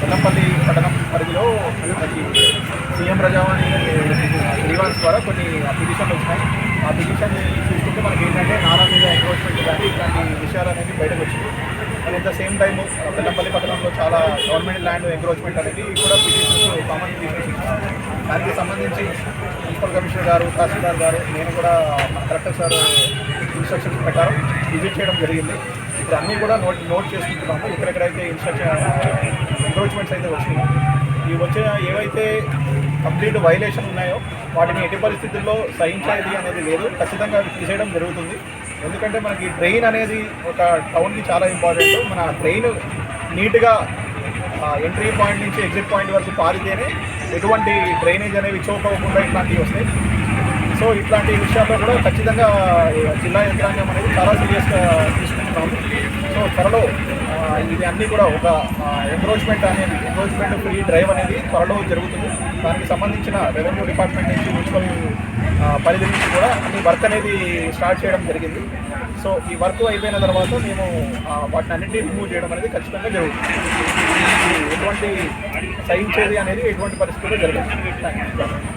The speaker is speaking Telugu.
కొల్లంపల్లి పట్టణం పరిధిలో మనకి సీఎం ప్రజావాణి శ్రీవాన్స్ ద్వారా కొన్ని పిటిషన్లు వచ్చినాయి. ఆ పిటిషన్ చూసుకుంటే మనకి ఏంటంటే నారా మీద ఎన్క్రోచ్మెంట్ కానీ ఇలాంటి విషయాలు అనేది బయటకు వచ్చింది and at the same time Peddapalli పట్టణంలో చాలా గవర్నమెంట్ ల్యాండ్ ఎంక్రోచ్మెంట్ అనేది కూడా పిటిషన్స్ కామన్ తీసేసి దానికి సంబంధించి మున్సిపల్ కమిషనర్ గారు తహసీల్దార్ గారు నేను కూడా మన కలెక్టర్ సార్ ఇన్స్ట్రక్షన్స్ ప్రకారం విజిట్ చేయడం జరిగింది. ఇప్పుడు అన్నీ కూడా నోట్ నోట్ చేసుకుంటున్నాము ఎక్కడెక్కడైతే ఇన్స్ట్రక్షన్ ఎంక్రోచ్మెంట్స్ అయితే వచ్చినాయి. ఈ వచ్చిన ఏవైతే కంప్లీట్ వైలేషన్ ఉన్నాయో వాటిని ఎట్టి పరిస్థితుల్లో సహించేది అనేది లేదు. ఖచ్చితంగా అవి తీసేయడం జరుగుతుంది. ఎందుకంటే మనకి డ్రైన్ అనేది ఒక టౌన్కి చాలా ఇంపార్టెంట్ మన ట్రైన్ నీట్గా ఎంట్రీ పాయింట్ నుంచి ఎగ్జిట్ పాయింట్ వరకు పారితేనే ఎటువంటి డ్రైనేజ్ అనేవి చోకపోకుండా ఇట్లాంటివి వస్తాయి. సో ఇట్లాంటి విషయాల్లో కూడా ఖచ్చితంగా జిల్లా యంత్రాంగం అనేది చాలా సీరియస్గా చేస్తున్నాము సో త్వరలో ఆ, ఇది అన్నీ కూడా ఒక ఎంక్రోచ్మెంట్ అనేది ఎంక్రోచ్మెంట్ ఫ్రీ డ్రైవ్ అనేది త్వరలో జరుగుతుంది. దానికి సంబంధించిన రెవెన్యూ డిపార్ట్మెంట్ నుంచి మున్సిపల్ పరిధి నుంచి కూడా ఈ వర్క్ అనేది స్టార్ట్ చేయడం జరిగింది. సో ఈ వర్క్ అయిపోయిన తర్వాత మేము వాటిని అన్నింటినీ రిమూవ్ చేయడం అనేది ఖచ్చితంగా జరుగుతుంది. ఎటువంటి సహించేది అనేది ఎటువంటి పరిస్థితుల్లో జరగదు. Thank you